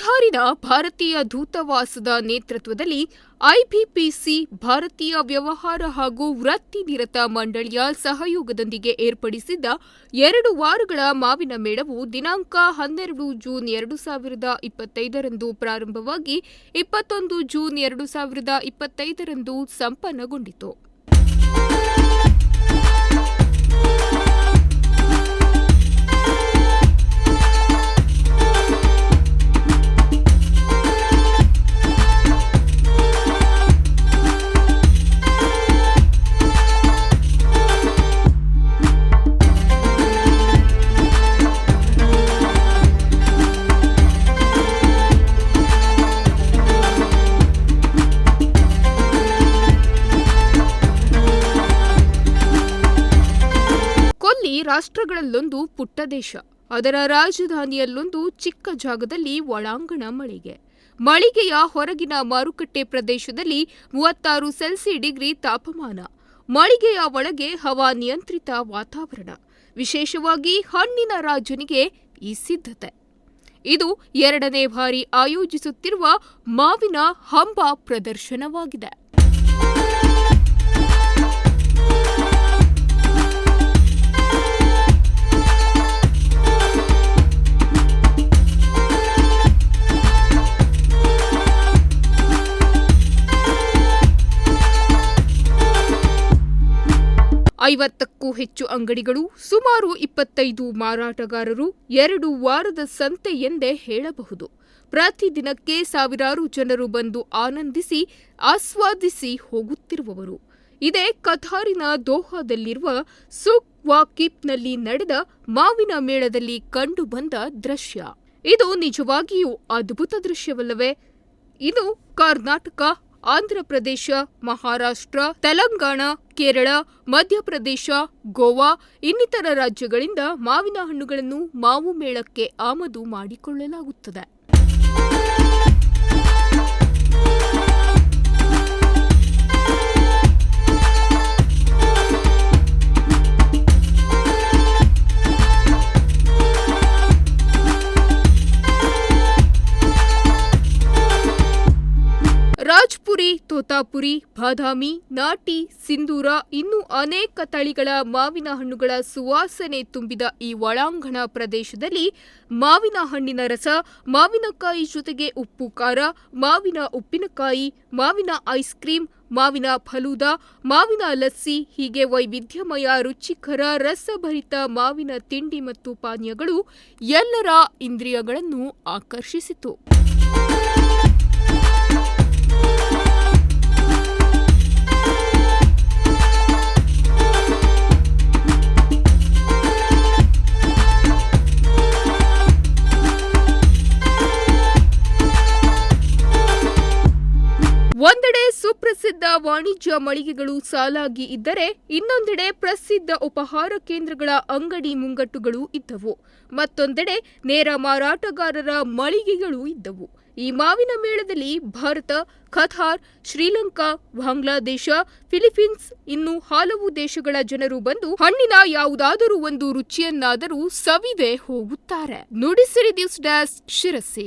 ಕಠಾರಿನ ಭಾರತೀಯ ದೂತವಾಸದ ನೇತೃತ್ವದಲ್ಲಿ ಐಬಿಪಿಸಿ ಭಾರತೀಯ ವ್ಯವಹಾರ ಹಾಗೂ ವೃತ್ತಿನಿರತ ಮಂಡಳಿಯ ಸಹಯೋಗದೊಂದಿಗೆ ಏರ್ಪಡಿಸಿದ್ದ ಎರಡು ವಾರಗಳ ಮಾವಿನ ಮೇಳವು ದಿನಾಂಕ ಹನ್ನೆರಡು ಜೂನ್ ಎರಡು ಸಾವಿರದ ಇಪ್ಪತ್ತೈದರಂದು ಪ್ರಾರಂಭವಾಗಿ ಇಪ್ಪತ್ತೊಂದು ಜೂನ್ ಎರಡು ಸಾವಿರದ ಇಪ್ಪತ್ತೈದರಂದು ಸಂಪನ್ನಗೊಂಡಿತು. ರಾಷ್ಟ್ರಗಳಲ್ಲೊಂದು ಪುಟ್ಟ ದೇಶ, ಅದರ ರಾಜಧಾನಿಯಲ್ಲೊಂದು ಚಿಕ್ಕ ಜಾಗದಲ್ಲಿ ಒಳಾಂಗಣ ಮಳಿಗೆ. ಮಳಿಗೆಯ ಹೊರಗಿನ ಮಾರುಕಟ್ಟೆ ಪ್ರದೇಶದಲ್ಲಿ ಮೂವತ್ತಾರು ಸೆಲ್ಸಿ ಡಿಗ್ರಿ ತಾಪಮಾನ, ಮಳಿಗೆಯ ಒಳಗೆ ಹವಾನಿಯಂತ್ರಿತ ವಾತಾವರಣ, ವಿಶೇಷವಾಗಿ ಹಣ್ಣಿನ ರಾಜನಿಗೆ ಈ ಸಿದ್ಧತೆ. ಇದು ಎರಡನೇ ಬಾರಿ ಆಯೋಜಿಸುತ್ತಿರುವ ಮಾವಿನ ಹಂಬ ಪ್ರದರ್ಶನವಾಗಿದೆ. ಐವತ್ತಕ್ಕೂ ಹೆಚ್ಚು ಅಂಗಡಿಗಳು, ಸುಮಾರು ಇಪ್ಪತ್ತೈದು ಮಾರಾಟಗಾರರು, ಎರಡು ವಾರದ ಸಂತೆ ಎಂದೇ ಹೇಳಬಹುದು. ಪ್ರತಿದಿನಕ್ಕೆ ಸಾವಿರಾರು ಜನರು ಬಂದು ಆನಂದಿಸಿ, ಆಸ್ವಾದಿಸಿ ಹೋಗುತ್ತಿರುವವರು. ಇದೇ ಕಥಾರಿನ ದೋಹಾದಲ್ಲಿರುವ ಸುಕ್ ವಾಕಿಪ್ನಲ್ಲಿ ನಡೆದ ಮಾವಿನ ಮೇಳದಲ್ಲಿ ಕಂಡುಬಂದ ದೃಶ್ಯ. ಇದು ನಿಜವಾಗಿಯೂ ಅದ್ಭುತ ದೃಶ್ಯವಲ್ಲವೇ? ಇದು ಕರ್ನಾಟಕ ಆಂಧ್ರಪ್ರದೇಶ ಮಹಾರಾಷ್ಟ್ರ ತೆಲಂಗಾಣ ಕೇರಳ ಮಧ್ಯಪ್ರದೇಶ ಗೋವಾ ಇನ್ನಿತರ ರಾಜ್ಯಗಳಿಂದ ಮಾವಿನ ಹಣ್ಣುಗಳನ್ನು ಮಾವು ಮೇಳಕ್ಕೆ ಆಮದು ಮಾಡಿಕೊಳ್ಳಲಾಗುತ್ತದೆ. ತೋತಾಪುರಿ ಬಾದಾಮಿ, ನಾಟಿ, ಸಿಂಧೂರ ಇನ್ನೂ ಅನೇಕ ತಳಿಗಳ ಮಾವಿನ ಹಣ್ಣುಗಳ ಸುವಾಸನೆ ತುಂಬಿದ ಈ ಒಳಾಂಗಣ ಪ್ರದೇಶದಲ್ಲಿ ಮಾವಿನ ಹಣ್ಣಿನ ರಸ, ಮಾವಿನಕಾಯಿ ಜೊತೆಗೆ ಉಪ್ಪು ಖಾರ, ಮಾವಿನ ಉಪ್ಪಿನಕಾಯಿ, ಮಾವಿನ ಐಸ್ ಕ್ರೀಂ, ಮಾವಿನ ಫಲೂದ, ಮಾವಿನ ಲಸ್ಸಿ, ಹೀಗೆ ವೈವಿಧ್ಯಮಯ ರುಚಿಕರ ರಸಭರಿತ ಮಾವಿನ ತಿಂಡಿ ಮತ್ತು ಪಾನೀಯಗಳು ಎಲ್ಲರ ಇಂದ್ರಿಯಗಳನ್ನು ಆಕರ್ಷಿಸಿತು. ಒಂದೆಡೆ ಸುಪ್ರಸಿದ್ಧ ವಾಣಿಜ್ಯ ಮಳಿಗೆಗಳು ಸಾಲಾಗಿ ಇದ್ದರೆ ಇನ್ನೊಂದೆಡೆ ಪ್ರಸಿದ್ಧ ಉಪಹಾರ ಕೇಂದ್ರಗಳ ಅಂಗಡಿ ಮುಂಗಟ್ಟುಗಳು ಇದ್ದವು. ಮತ್ತೊಂದೆಡೆ ನೇರ ಮಾರಾಟಗಾರರ ಮಳಿಗೆಗಳು ಇದ್ದವು. ಈ ಮಾವಿನ ಮೇಳದಲ್ಲಿ ಭಾರತ, ಖತಾರ್, ಶ್ರೀಲಂಕಾ, ಬಾಂಗ್ಲಾದೇಶ, ಫಿಲಿಪೀನ್ಸ್ ಇನ್ನು ಹಲವು ದೇಶಗಳ ಜನರು ಬಂದು ಹಣ್ಣಿನ ಯಾವುದಾದರೂ ಒಂದು ರುಚಿಯನ್ನಾದರೂ ಸವಿದೆ ಹೋಗುತ್ತಾರೆ. ನುಡಿಸಿರಿ ದಿವ್ಸ್ ಡ್ಯಾಸ್ ಶಿರಸಿ.